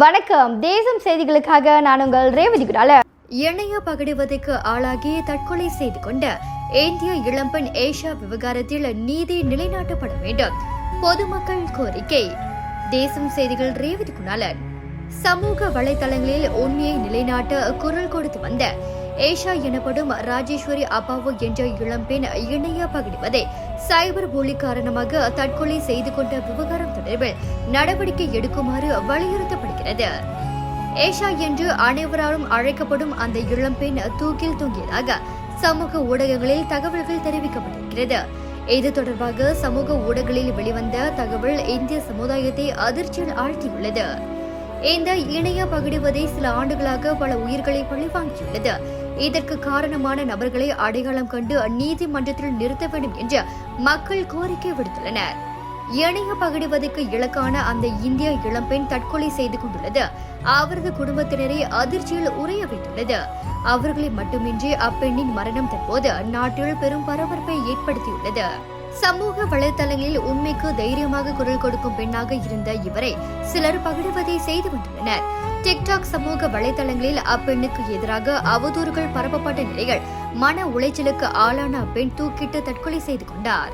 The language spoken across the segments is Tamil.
வணக்கம். தேசம் செய்திகளுக்காக நான் உங்கள் ரேவதி குடால. இணைய பகிடுவதற்கு ஆளாகி தற்கொலை செய்து கொண்ட இந்திய இளம்பெண் ஏஷா விவகாரத்தில் நீதி நிலைநாட்டப்பட வேண்டும். பொதுமக்கள் கோரிக்கை. தேசம் செய்திகள் ரேவதி குணாலன் சமூக வலைதளங்களில் உண்மையை நிலைநாட்ட குரல் கொடுத்து வந்த ஏஷா எனப்படும் ராஜேஸ்வரி அப்பாவு என்ற இளம்பெண் இணைய பகிடுவதை சைபர் போலி காரணமாக தற்கொலை செய்து கொண்ட விவகாரம் தொடர்பில் நடவடிக்கை எடுக்குமாறு வலியுறுத்தப்படுகிறது. ஏஷா என்று அனைவராலும் அழைக்கப்படும் அந்த இளம்பெண் தூக்கில் தூங்கியதாக சமூக ஊடகங்களில் தகவல்கள் தெரிவிக்கப்பட்டிருக்கிறது. இது தொடர்பாக சமூக ஊடகங்களில் வெளிவந்த தகவல் இந்திய சமுதாயத்தை அதிர்ச்சியில் ஆழ்த்தியுள்ளது. இந்த இணைய பகிடுவதை சில ஆண்டுகளாக பல உயிர்களை பழிவாங்கியுள்ளது இதற்கு காரணமான நபர்களை அடையாளம் கண்டு நீதிமன்றத்தில் நிறுத்த வேண்டும் என்று மக்கள் கோரிக்கை விடுத்துள்ளனர். இணைய பகிடுவதற்கு இலக்கான அந்த இந்திய இளம்பெண் தற்கொலை செய்து கொண்டுள்ளது. அவரது குடும்பத்தினரை அதிர்ச்சியில் உரைய வைத்துள்ளது. அவர்களை மட்டுமின்றி அப்பெண்ணின் மரணம் தற்போது நாட்டில் பெரும் பரபரப்பை ஏற்படுத்தியுள்ளது. சமூக வலைதளங்களில் உண்மைக்கு தைரியமாக குரல் கொடுக்கும் பெண்ணாக இருந்த இவரை சிலர் பகிடுவதை செய்து வந்துள்ளனர் டிக்டாக் சமூக வலைதளங்களில் அப்பெண்ணுக்கு எதிராக அவதூறுகள் பரப்பப்பட்ட நிலையில் மன உளைச்சலுக்கு ஆளான அப்பெண் தூக்கிட்டு தற்கொலை செய்து கொண்டார்.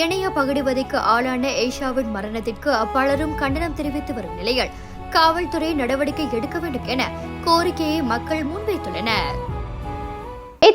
இணைய பகிடுவதைக்கு ஆளான ஏஷாவின் மரணத்திற்கு பலரும் கண்டனம் தெரிவித்து வரும் நிலையில் காவல்துறை நடவடிக்கை எடுக்க வேண்டும் என கோரிக்கையை மக்கள் முன்வைத்துள்ளனர்.